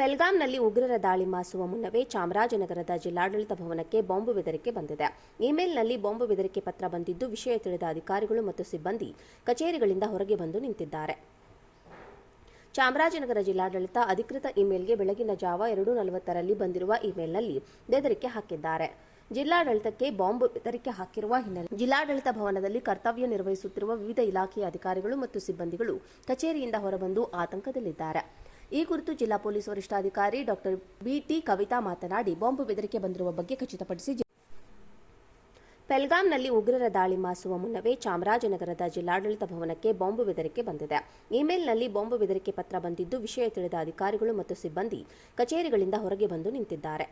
ಪೆಲ್ಗಾಂನಲ್ಲಿ ಉಗ್ರರ ದಾಳಿ ಮಾಸುವ ಮುನ್ನವೇ ಚಾಮರಾಜನಗರದ ಜಿಲ್ಲಾಡಳಿತ ಭವನಕ್ಕೆ ಬಾಂಬ್ ಬೆದರಿಕೆ ಬಂದಿದೆ. ಇಮೇಲ್ನಲ್ಲಿ ಬಾಂಬ್ ಬೆದರಿಕೆ ಪತ್ರ ಬಂದಿದ್ದು ವಿಷಯ ತಿಳಿದ ಅಧಿಕಾರಿಗಳು ಮತ್ತು ಸಿಬ್ಬಂದಿ ಕಚೇರಿಗಳಿಂದ ಹೊರಗೆ ಬಂದು ನಿಂತಿದ್ದಾರೆ. ಚಾಮರಾಜನಗರ ಜಿಲ್ಲಾಡಳಿತ ಅಧಿಕೃತ ಇಮೇಲ್ಗೆ ಬೆಳಗಿನ ಜಾವ ಎರಡು ನಲವತ್ತರಲ್ಲಿ ಬಂದಿರುವ ಇಮೇಲ್ನಲ್ಲಿ ಬೆದರಿಕೆ ಹಾಕಿದ್ದಾರೆ. ಜಿಲ್ಲಾಡಳಿತಕ್ಕೆ ಬಾಂಬ್ ಬೆದರಿಕೆ ಹಾಕಿರುವ ಹಿನ್ನೆಲೆ ಜಿಲ್ಲಾಡಳಿತ ಭವನದಲ್ಲಿ ಕರ್ತವ್ಯ ನಿರ್ವಹಿಸುತ್ತಿರುವ ವಿವಿಧ ಇಲಾಖೆಯ ಅಧಿಕಾರಿಗಳು ಮತ್ತು ಸಿಬ್ಬಂದಿಗಳು ಕಚೇರಿಯಿಂದ ಹೊರಬಂದು ಆತಂಕದಲ್ಲಿದ್ದಾರೆ. ಈ ಕುರಿತು ಜಿಲ್ಲಾ ಪೊಲೀಸ್ ವರಿಷ್ಠಾಧಿಕಾರಿ ಡಾಕ್ಟರ್ ಬಿಟಿ ಕವಿತಾ ಮಾತನಾಡಿ, ಬಾಂಬ್ ಬೆದರಿಕೆ ಬಂದಿರುವ ಬಗ್ಗೆ ಖಚಿತಪಡಿಸಿ ಪೆಲ್ಗಾಂನಲ್ಲಿ ಉಗ್ರರ ದಾಳಿ ಮಾಸುವ ಮುನ್ನವೇ ಚಾಮರಾಜನಗರದ ಜಿಲ್ಲಾಡಳಿತ ಭವನಕ್ಕೆ ಬಾಂಬ್ ಬೆದರಿಕೆ ಬಂದಿದೆ. ಇಮೇಲ್ನಲ್ಲಿ ಬಾಂಬ್ ಬೆದರಿಕೆ ಪತ್ರ ಬಂದಿದ್ದು, ವಿಷಯ ತಿಳಿದ ಅಧಿಕಾರಿಗಳು ಮತ್ತು ಸಿಬ್ಬಂದಿ ಕಚೇರಿಗಳಿಂದ ಹೊರಗೆ ಬಂದು ನಿಂತಿದ್ದಾರೆ.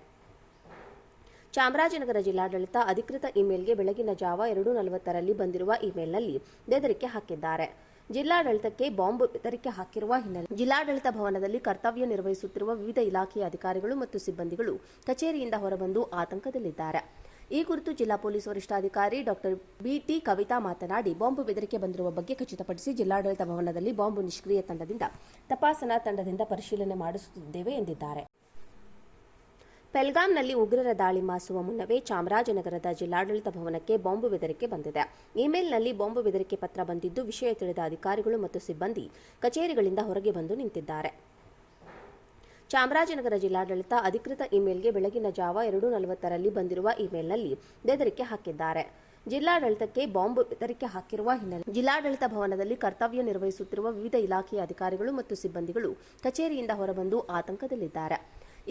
ಚಾಮರಾಜನಗರ ಜಿಲ್ಲಾಡಳಿತ ಅಧಿಕೃತ ಇಮೇಲ್ಗೆ ಬೆಳಗಿನ ಜಾವ ಎರಡು ನಲವತ್ತರಲ್ಲಿ ಬಂದಿರುವ ಇಮೇಲ್ನಲ್ಲಿ ಬೆದರಿಕೆ ಹಾಕಿದ್ದಾರೆ. ಜಿಲ್ಲಾಡಳಿತಕ್ಕೆ ಬಾಂಬ್ ಬೆದರಿಕೆ ಹಾಕಿರುವ ಹಿನ್ನೆಲೆ. ಜಿಲ್ಲಾಡಳಿತ ಭವನದಲ್ಲಿ ಕರ್ತವ್ಯ ನಿರ್ವಹಿಸುತ್ತಿರುವ ವಿವಿಧ ಇಲಾಖೆಯ ಅಧಿಕಾರಿಗಳು ಮತ್ತು ಸಿಬ್ಬಂದಿಗಳು ಕಚೇರಿಯಿಂದ ಹೊರಬಂದು ಆತಂಕದಲ್ಲಿದ್ದಾರೆ. ಈ ಕುರಿತು ಜಿಲ್ಲಾ ಪೊಲೀಸ್ ವರಿಷ್ಠಾಧಿಕಾರಿ ಡಾಕ್ಟರ್ ಬಿಟಿ ಕವಿತಾ ಮಾತನಾಡಿ, ಬಾಂಬ್ ಬೆದರಿಕೆ ಬಂದಿರುವ ಬಗ್ಗೆ ಖಚಿತಪಡಿಸಿ ಜಿಲ್ಲಾಡಳಿತ ಭವನದಲ್ಲಿ ಬಾಂಬ್ ನಿಷ್ಕ್ರಿಯ ತಂಡದಿಂದ ತಪಾಸಣಾ ತಂಡದಿಂದ ಪರಿಶೀಲನೆ ಮಾಡಿಸುತ್ತಿದ್ದೇವೆ ಎಂದಿದ್ದಾರೆ. ಪೆಲ್ಗಾಂನಲ್ಲಿ ಉಗ್ರರ ದಾಳಿ ಮಾಸುವ ಮುನ್ನವೇ ಚಾಮರಾಜನಗರದ ಜಿಲ್ಲಾಡಳಿತ ಭವನಕ್ಕೆ ಬಾಂಬ್ ಬೆದರಿಕೆ ಬಂದಿದೆ. ಇಮೇಲ್ನಲ್ಲಿ ಬಾಂಬ್ ಬೆದರಿಕೆ ಪತ್ರ ಬಂದಿದ್ದು ವಿಷಯ ತಿಳಿದ ಅಧಿಕಾರಿಗಳು ಮತ್ತು ಸಿಬ್ಬಂದಿ ಕಚೇರಿಗಳಿಂದ ಹೊರಗೆ ಬಂದು ನಿಂತಿದ್ದಾರೆ. ಚಾಮರಾಜನಗರ ಜಿಲ್ಲಾಡಳಿತ ಅಧಿಕೃತ ಇಮೇಲ್ಗೆ ಬೆಳಗಿನ ಜಾವ ಎರಡು ನಲವತ್ತರಲ್ಲಿ ಬಂದಿರುವ ಇಮೇಲ್ನಲ್ಲಿ ಬೆದರಿಕೆ ಹಾಕಿದ್ದಾರೆ. ಜಿಲ್ಲಾಡಳಿತಕ್ಕೆ ಬಾಂಬ್ ಬೆದರಿಕೆ ಹಾಕಿರುವ ಹಿನ್ನೆಲೆ ಜಿಲ್ಲಾಡಳಿತ ಭವನದಲ್ಲಿ ಕರ್ತವ್ಯ ನಿರ್ವಹಿಸುತ್ತಿರುವ ವಿವಿಧ ಇಲಾಖೆಯ ಅಧಿಕಾರಿಗಳು ಮತ್ತು ಸಿಬ್ಬಂದಿಗಳು ಕಚೇರಿಯಿಂದ ಹೊರಬಂದು ಆತಂಕದಲ್ಲಿದ್ದಾರೆ.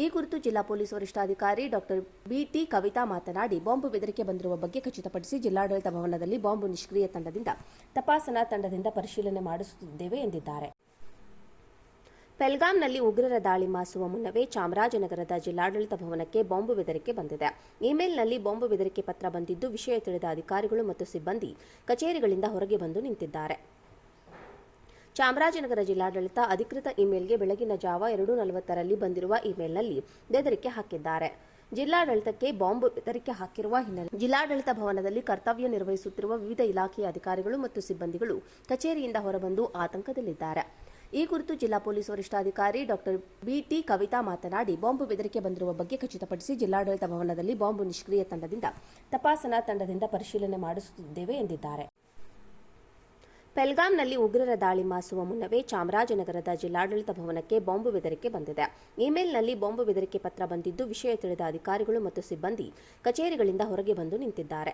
ಈ ಕುರಿತು ಜಿಲ್ಲಾ ಪೊಲೀಸ್ ವರಿಷ್ಠಾಧಿಕಾರಿ ಡಾಕ್ಟರ್ ಬಿಟಿ ಕವಿತಾ ಮಾತನಾಡಿ, ಬಾಂಬ್ ಬೆದರಿಕೆ ಬಂದಿರುವ ಬಗ್ಗೆ ಖಚಿತಪಡಿಸಿ ಜಿಲ್ಲಾಡಳಿತ ಭವನದಲ್ಲಿ ಬಾಂಬ್ ನಿಷ್ಕ್ರಿಯ ತಂಡದಿಂದ ತಪಾಸಣಾ ತಂಡದಿಂದ ಪರಿಶೀಲನೆ ಮಾಡಿಸುತ್ತಿದ್ದೇವೆ ಎಂದಿದ್ದಾರೆ. ಪೆಲ್ಗಾಂನಲ್ಲಿ ಉಗ್ರರ ದಾಳಿ ಮಾಸುವ ಮುನ್ನವೇ ಚಾಮರಾಜನಗರದ ಜಿಲ್ಲಾಡಳಿತ ಭವನಕ್ಕೆ ಬಾಂಬ್ ಬೆದರಿಕೆ ಬಂದಿದೆ. ಇಮೇಲ್ನಲ್ಲಿ ಬಾಂಬ್ ಬೆದರಿಕೆ ಪತ್ರ ಬಂದಿದ್ದು, ವಿಷಯ ತಿಳಿದ ಅಧಿಕಾರಿಗಳು ಮತ್ತು ಸಿಬ್ಬಂದಿ ಕಚೇರಿಗಳಿಂದ ಹೊರಗೆ ಬಂದು ನಿಂತಿದ್ದಾರೆ. ಚಾಮರಾಜನಗರ ಜಿಲ್ಲಾಡಳಿತ ಅಧಿಕೃತ ಇಮೇಲ್ಗೆ ಬೆಳಗಿನ ಜಾವ ಎರಡು ನಲವತ್ತರಲ್ಲಿ ಬಂದಿರುವ ಇಮೇಲ್ನಲ್ಲಿ ಬೆದರಿಕೆ ಹಾಕಿದ್ದಾರೆ. ಜಿಲ್ಲಾಡಳಿತಕ್ಕೆ ಬಾಂಬ್ ಬೆದರಿಕೆ ಹಾಕಿರುವ ಹಿನ್ನೆಲೆ ಜಿಲ್ಲಾಡಳಿತ ಭವನದಲ್ಲಿ ಕರ್ತವ್ಯ ನಿರ್ವಹಿಸುತ್ತಿರುವ ವಿವಿಧ ಇಲಾಖೆಯ ಅಧಿಕಾರಿಗಳು ಮತ್ತು ಸಿಬ್ಬಂದಿಗಳು ಕಚೇರಿಯಿಂದ ಹೊರಬಂದು ಆತಂಕದಲ್ಲಿದ್ದಾರೆ. ಈ ಕುರಿತು ಜಿಲ್ಲಾ ಪೊಲೀಸ್ ವರಿಷ್ಠಾಧಿಕಾರಿ ಡಾಕ್ಟರ್ ಬಿಟಿ ಕವಿತಾ ಮಾತನಾಡಿ, ಬಾಂಬ್ ಬೆದರಿಕೆ ಬಂದಿರುವ ಬಗ್ಗೆ ಖಚಿತಪಡಿಸಿ ಜಿಲ್ಲಾಡಳಿತ ಭವನದಲ್ಲಿ ಬಾಂಬ್ ನಿಷ್ಕ್ರಿಯ ತಂಡದಿಂದ ತಪಾಸಣಾ ತಂಡದಿಂದ ಪರಿಶೀಲನೆ ಮಾಡಿಸುತ್ತಿದ್ದೇವೆ ಎಂದಿದ್ದಾರೆ. ಪೆಲ್ಗಾಂನಲ್ಲಿ ಉಗ್ರರ ದಾಳಿ ಮಾಸುವ ಮುನ್ನವೇ ಚಾಮರಾಜನಗರದ ಜಿಲ್ಲಾಡಳಿತ ಭವನಕ್ಕೆ ಬಾಂಬ್ ಬೆದರಿಕೆ ಬಂದಿದೆ. ಇಮೇಲ್ನಲ್ಲಿ ಬಾಂಬು ಬೆದರಿಕೆ ಪತ್ರ ಬಂದಿದ್ದು ವಿಷಯ ತಿಳಿದ ಅಧಿಕಾರಿಗಳು ಮತ್ತು ಸಿಬ್ಬಂದಿ ಕಚೇರಿಗಳಿಂದ ಹೊರಗೆ ಬಂದು ನಿಂತಿದ್ದಾರೆ.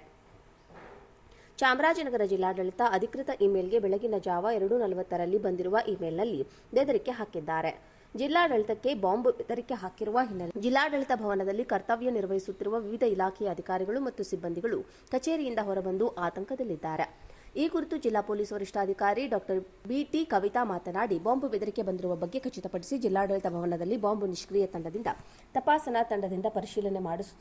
ಚಾಮರಾಜನಗರ ಜಿಲ್ಲಾಡಳಿತ ಅಧಿಕೃತ ಇಮೇಲ್ಗೆ ಬೆಳಗಿನ ಜಾವ ಎರಡು ನಲವತ್ತರಲ್ಲಿ ಬಂದಿರುವ ಇಮೇಲ್ನಲ್ಲಿ ಬೆದರಿಕೆ ಹಾಕಿದ್ದಾರೆ. ಜಿಲ್ಲಾಡಳಿತಕ್ಕೆ ಬಾಂಬ್ ಬೆದರಿಕೆ ಹಾಕಿರುವ ಹಿನ್ನೆಲೆ ಜಿಲ್ಲಾಡಳಿತ ಭವನದಲ್ಲಿ ಕರ್ತವ್ಯ ನಿರ್ವಹಿಸುತ್ತಿರುವ ವಿವಿಧ ಇಲಾಖೆಯ ಅಧಿಕಾರಿಗಳು ಮತ್ತು ಸಿಬ್ಬಂದಿಗಳು ಕಚೇರಿಯಿಂದ ಹೊರಬಂದು ಆತಂಕದಲ್ಲಿದ್ದಾರೆ. ಈ ಕುರಿತು ಜಿಲ್ಲಾ ಪೊಲೀಸ್ ವರಿಷ್ಠಾಧಿಕಾರಿ ಡಾಕ್ಟರ್ ಬಿಟಿ ಕವಿತಾ ಮಾತನಾಡಿ, ಬಾಂಬ್ ಬೆದರಿಕೆ ಬಂದಿರುವ ಬಗ್ಗೆ ಖಚಿತಪಡಿಸಿ ಜಿಲ್ಲಾಡಳಿತ ಭವನದಲ್ಲಿ ಬಾಂಬ್ ನಿಷ್ಕ್ರಿಯ ತಂಡದಿಂದ ತಪಾಸಣಾ ತಂಡದಿಂದ ಪರಿಶೀಲನೆ ಮಾಡಿಸುತ್ತಿದ್ದೇವೆ